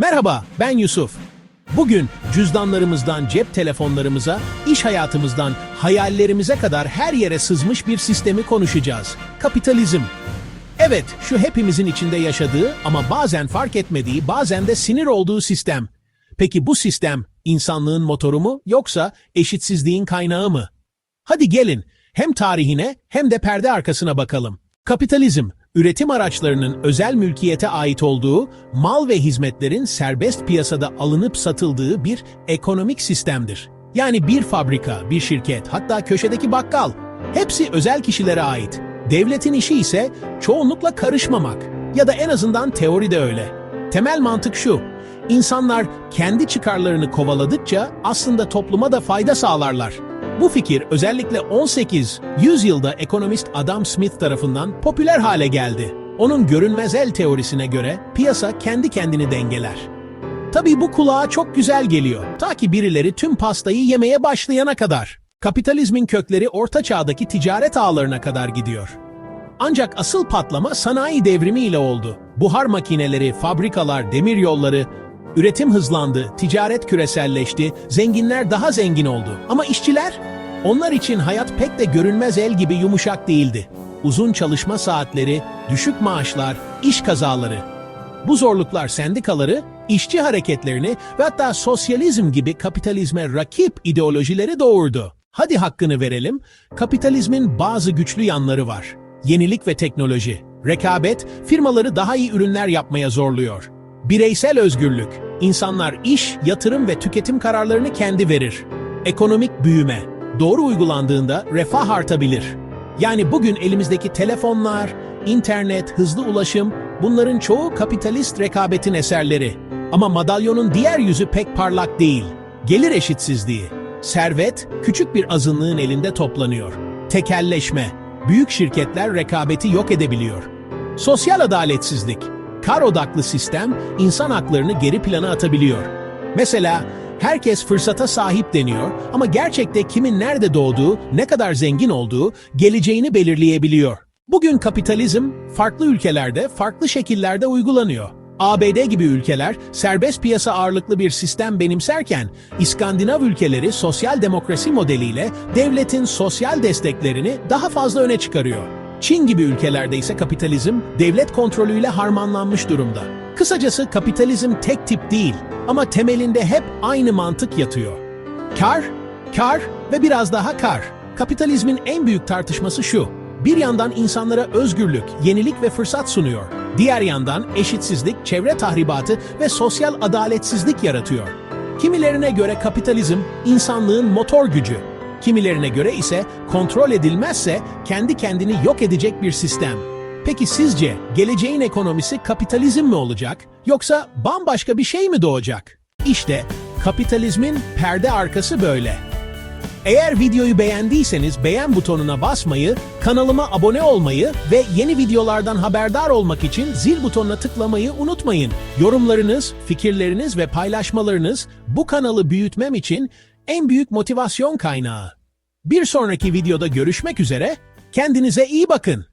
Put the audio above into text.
Merhaba, ben Yusuf. Bugün cüzdanlarımızdan cep telefonlarımıza, iş hayatımızdan hayallerimize kadar her yere sızmış bir sistemi konuşacağız. Kapitalizm. Evet, şu hepimizin içinde yaşadığı ama bazen fark etmediği, bazen de sinir olduğu sistem. Peki bu sistem insanlığın motoru mu yoksa eşitsizliğin kaynağı mı? Hadi gelin hem tarihine hem de perde arkasına bakalım. Kapitalizm, üretim araçlarının özel mülkiyete ait olduğu, mal ve hizmetlerin serbest piyasada alınıp satıldığı bir ekonomik sistemdir. Yani bir fabrika, bir şirket, hatta köşedeki bakkal, hepsi özel kişilere ait. Devletin işi ise çoğunlukla karışmamak ya da en azından teoride öyle. Temel mantık şu, insanlar kendi çıkarlarını kovaladıkça aslında topluma da fayda sağlarlar. Bu fikir özellikle 18 yüzyılda ekonomist Adam Smith tarafından popüler hale geldi. Onun görünmez el teorisine göre piyasa kendi kendini dengeler. Tabii bu kulağa çok güzel geliyor. Ta ki birileri tüm pastayı yemeye başlayana kadar. Kapitalizmin kökleri orta çağdaki ticaret ağlarına kadar gidiyor. Ancak asıl patlama sanayi devrimi ile oldu. Buhar makineleri, fabrikalar, demir yolları, üretim hızlandı, ticaret küreselleşti, zenginler daha zengin oldu. Ama işçiler? Onlar için hayat pek de görünmez el gibi yumuşak değildi. Uzun çalışma saatleri, düşük maaşlar, iş kazaları. Bu zorluklar sendikaları, işçi hareketlerini ve hatta sosyalizm gibi kapitalizme rakip ideolojileri doğurdu. Hadi hakkını verelim, kapitalizmin bazı güçlü yanları var. Yenilik ve teknoloji, rekabet firmaları daha iyi ürünler yapmaya zorluyor. Bireysel özgürlük, insanlar iş, yatırım ve tüketim kararlarını kendi verir. Ekonomik büyüme, doğru uygulandığında refah artabilir. Yani bugün elimizdeki telefonlar, internet, hızlı ulaşım bunların çoğu kapitalist rekabetin eserleri. Ama madalyonun diğer yüzü pek parlak değil. Gelir eşitsizliği. Servet küçük bir azınlığın elinde toplanıyor. Tekelleşme. Büyük şirketler rekabeti yok edebiliyor. Sosyal adaletsizlik. Kar odaklı sistem insan haklarını geri plana atabiliyor. Mesela herkes fırsata sahip deniyor ama gerçekte kimin nerede doğduğu, ne kadar zengin olduğu geleceğini belirleyebiliyor. Bugün kapitalizm farklı ülkelerde farklı şekillerde uygulanıyor. ABD gibi ülkeler serbest piyasa ağırlıklı bir sistem benimserken İskandinav ülkeleri sosyal demokrasi modeliyle devletin sosyal desteklerini daha fazla öne çıkarıyor. Çin gibi ülkelerde ise kapitalizm devlet kontrolüyle harmanlanmış durumda. Kısacası kapitalizm tek tip değil ama temelinde hep aynı mantık yatıyor. Kar, kar ve biraz daha kar. Kapitalizmin en büyük tartışması şu. Bir yandan insanlara özgürlük, yenilik ve fırsat sunuyor. Diğer yandan eşitsizlik, çevre tahribatı ve sosyal adaletsizlik yaratıyor. Kimilerine göre kapitalizm insanlığın motor gücü. Kimilerine göre ise kontrol edilmezse kendi kendini yok edecek bir sistem. Peki sizce geleceğin ekonomisi kapitalizm mi olacak yoksa bambaşka bir şey mi doğacak? İşte kapitalizmin perde arkası böyle. Eğer videoyu beğendiyseniz beğen butonuna basmayı, kanalıma abone olmayı ve yeni videolardan haberdar olmak için zil butonuna tıklamayı unutmayın. Yorumlarınız, fikirleriniz ve paylaşmalarınız bu kanalı büyütmem için en büyük motivasyon kaynağı. Bir sonraki videoda görüşmek üzere, kendinize iyi bakın.